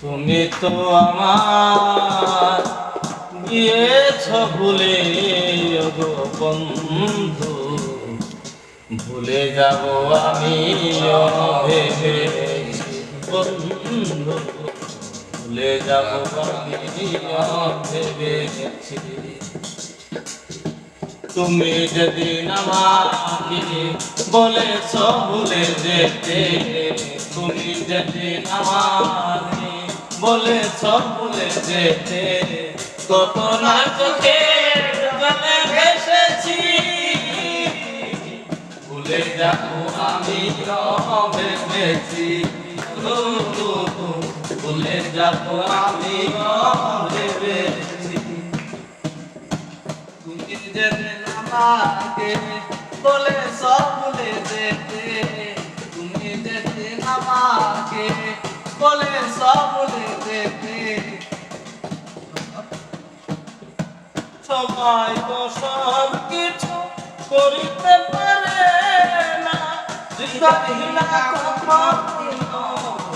তুমি তো আমার গিয়েছ ভুলে গো বন্ধু। ভুলে যাব আমি ভেবে বন্ধু। ভুলে যাব আমি ভেবেছি তুমি যদি আমাকে বলেছ ভুলে যেতে, তুমি যেদিন আমাকে বলেছ ভুলে যেতে কত না চোখে ভেসেছি। ভুলে যাব আমি ভেবেছি ভুলে যাব আমি ভেবেছি তুমি যেদিন আমাকে বলে সব ভুলে যেতে সবাই তো সব কিছু করিতে পারে না। হৃদয়হীনা কখনো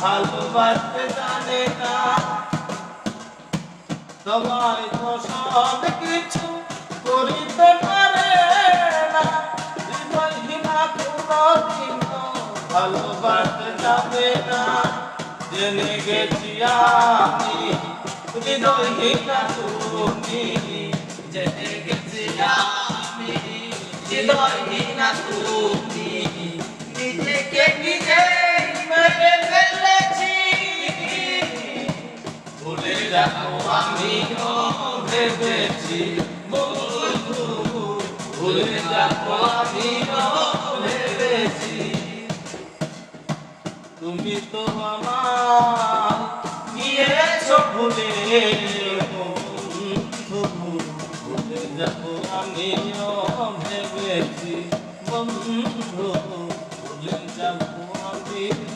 ভালোবাসতে জানে না। সবাই তো সব কিছু করিতে পারে ভালোবাসতে যাবে না। জেনে গেছি আমি, হৃদয়হীনা তুমি হৃদয়হীনা তুমি নিজেকে নিজে মেরে ফেলেছি। ভুলে যাব আমি ভেবেছি। ভুলে যাব আমি ভেবেছি। তুমি তো আমার গিয়েছো ভুলে যাব আমি ভেবেছি বন্ধু ভুলে যাব আমি